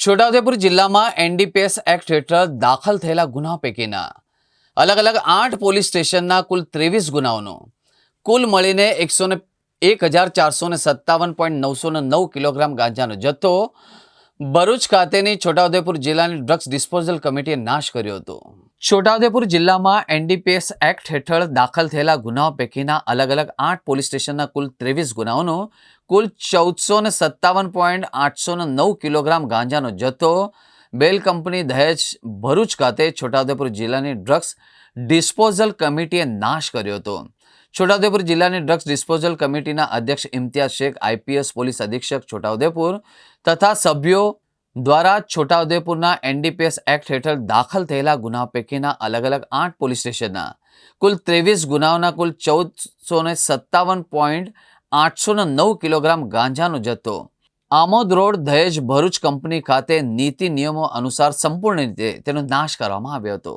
છોટાઉદેપુર જિલ્લામાં NDPS act હેઠળ દાખલ થયેલા ગુના પૈકીના અલગ અલગ આઠ પોલીસ સ્ટેશનના કુલ ત્રેવીસ ગુનાઓનો. કુલ મળીને એકસો ને એક હજાર ચારસો સત્તાવન પોઈન્ટ નવસો નવ કિલોગ્રામ ગાંજાનો જથ્થો ભરૂચ ખાતેની છોટાઉદેપુર જિલ્લાની ડ્રગ્સ ડિસ્પોઝલ કમિટીએ નાશ કર્યો હતો. છોટાઉદેપુર જિલ્લામાં એનડીપીએસ એક્ટ હેઠળ દાખલ થયેલા ગુનાઓ પૈકીના અલગ અલગ આઠ પોલીસ સ્ટેશનના કુલ ત્રેવીસ ગુનાઓનો કુલ ચૌદસો ને સત્તાવન પોઈન્ટ આઠસો નવ કિલોગ્રામ ગાંજાનો જથ્થો બેલ કંપની દહેજ ભરૂચ ખાતે છોટાઉદેપુર જિલ્લાની ડ્રગ્સ ડિસ્પોઝલ કમિટીએ નાશ કર્યો હતો. છોટાઉદેપુર જિલ્લાની ડ્રગ્સ ડિસ્પોઝલ કમિટીના અધ્યક્ષ ઇમ્તિયાઝ શેખ, આઈપીએસ પોલીસ અધિક્ષક છોટાઉદેપુર તથા સભ્યો દ્વારા છોટાઉદેપુરના એનડીપીએસ એક્ટ હેઠળ દાખલ થયેલા ગુના પૈકીના અલગ અલગ આઠ પોલીસ સ્ટેશનના. કુલ ત્રેવીસ ગુનાઓના કુલ ચૌદસો ને સત્તાવન પોઈન્ટ આઠસો નવ કિલોગ્રામ ગાંજાનો જથ્થો. આમોદ રોડ દહેજ ભરૂચ કંપની ખાતે નીતિ નિયમો અનુસાર સંપૂર્ણ રીતે તેનો નાશ કરવામાં આવ્યો હતો.